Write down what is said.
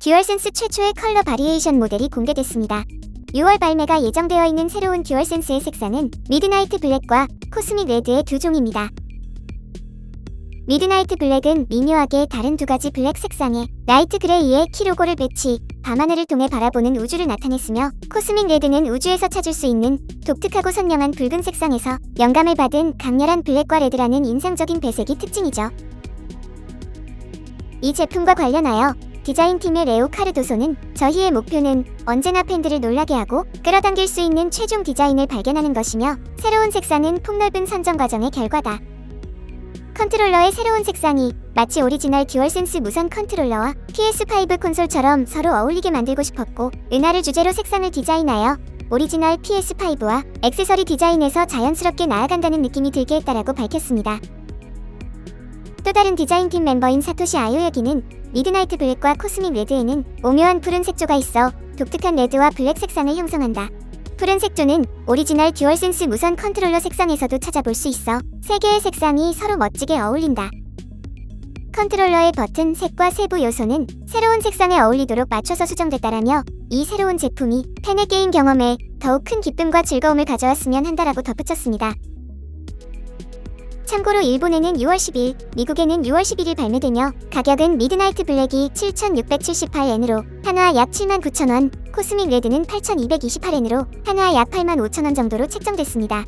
듀얼센스 최초의 컬러 바리에이션 모델이 공개됐습니다. 6월 발매가 예정되어 있는 새로운 듀얼센스의 색상은 미드나이트 블랙과 코스믹 레드의 두 종입니다. 미드나이트 블랙은 미묘하게 다른 두 가지 블랙 색상의 라이트 그레이의 키 로고를 배치, 밤하늘을 통해 바라보는 우주를 나타냈으며 코스믹 레드는 우주에서 찾을 수 있는 독특하고 선명한 붉은 색상에서 영감을 받은 강렬한 블랙과 레드라는 인상적인 배색이 특징이죠. 이 제품과 관련하여 디자인팀의 레오 카르도소는 저희의 목표는 언제나 팬들을 놀라게 하고 끌어당길 수 있는 최종 디자인을 발견하는 것이며 새로운 색상은 폭넓은 선정 과정의 결과다. 컨트롤러의 새로운 색상이 마치 오리지널 듀얼센스 무선 컨트롤러와 PS5 콘솔처럼 서로 어울리게 만들고 싶었고 은하를 주제로 색상을 디자인하여 오리지널 PS5와 액세서리 디자인에서 자연스럽게 나아간다는 느낌이 들게 했다라고 밝혔습니다. 또 다른 디자인팀 멤버인 사토시 아요여기는 미드나이트 블랙과 코스믹 레드에는 오묘한 푸른 색조가 있어 독특한 레드와 블랙 색상을 형성한다. 푸른 색조는 오리지널 듀얼센스 무선 컨트롤러 색상에서도 찾아볼 수 있어 세 개의 색상이 서로 멋지게 어울린다. 컨트롤러의 버튼 색과 세부 요소는 새로운 색상에 어울리도록 맞춰서 수정됐다라며 이 새로운 제품이 팬의 게임 경험에 더욱 큰 기쁨과 즐거움을 가져왔으면 한다라고 덧붙였습니다. 참고로 일본에는 6월 10일, 미국에는 6월 11일 발매되며 가격은 미드나이트 블랙이 7,678엔으로 한화 약 79,000원, 코스믹 레드는 8,228엔으로 한화 약 85,000원 정도로 책정됐습니다.